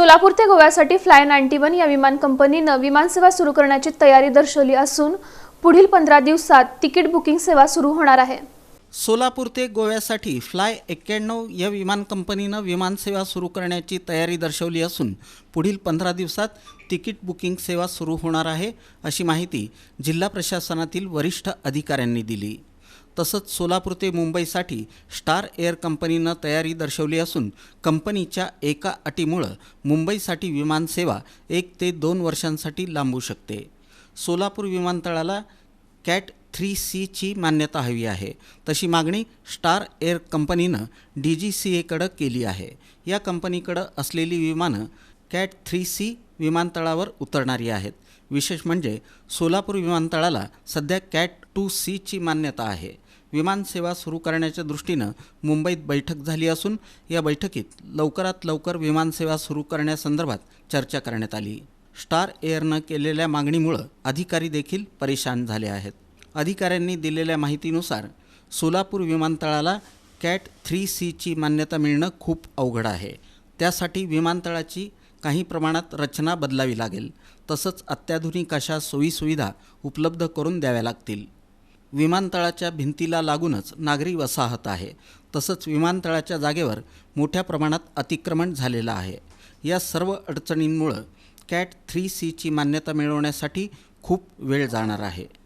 सोलापूर ते गोव्यासाठी fly ninety one या विमान कंपनीनं विमानसेवा सुरू करण्याची तयारी दर्शवली असून पुढील पंधरा दिवसात तिकीट बुकिंग सेवा सुरू होणार आहे. सोलापूर ते गोव्यासाठी फ्लाय एक्क्याण्णव या विमान कंपनीनं विमानसेवा सुरू करण्याची तयारी दर्शवली असून पुढील पंधरा दिवसात तिकीट बुकिंग सेवा सुरू होणार आहे अशी माहिती जिल्हा प्रशासनातील वरिष्ठ अधिकाऱ्यांनी दिली. तसंच सोलापूर ते मुंबईसाठी स्टार एअर कंपनीनं तयारी दर्शवली असून कंपनीच्या एका अटीमुळं मुंबईसाठी विमानसेवा एक ते दोन वर्षांसाठी लांबू शकते. सोलापूर विमानतळाला कॅट थ्री सीची मान्यता हवी आहे. तशी मागणी स्टार एअर कंपनीनं डी जी सी एकडं केली आहे. या कंपनीकडं असलेली विमानं कॅट थ्री सी विमानतळावर उतरणारी आहेत. विशेष म्हणजे सोलापूर विमानतळाला सध्या कॅट टू सीची मान्यता आहे. विमानसेवा सुरू करण्याच्या दृष्टीनं मुंबईत बैठक झाली असून या बैठकीत लवकरात लवकर विमानसेवा सुरू करण्यासंदर्भात चर्चा करण्यात आली. स्टार एअरनं केलेल्या मागणीमुळं अधिकारी देखील परेशान झाले आहेत. अधिकाऱ्यांनी दिलेल्या माहितीनुसार सोलापूर विमानतळाला कॅट थ्री सीची मान्यता मिळणं खूप अवघड आहे. त्यासाठी विमानतळाची काही प्रमाणात रचना बदलावी लागेल. तसंच अत्याधुनिक अशा सोयीसुविधा उपलब्ध करून द्याव्या लागतील. विमानतळाच्या भिंतीला लागूनच नागरी वसाहत आहे. तसंच विमानतळाच्या जागेवर मोठ्या प्रमाणात अतिक्रमण झालेलं आहे. या सर्व अडचणींमुळं कॅट थ्री सीची मान्यता मिळवण्यासाठी खूप वेळ जाणार आहे.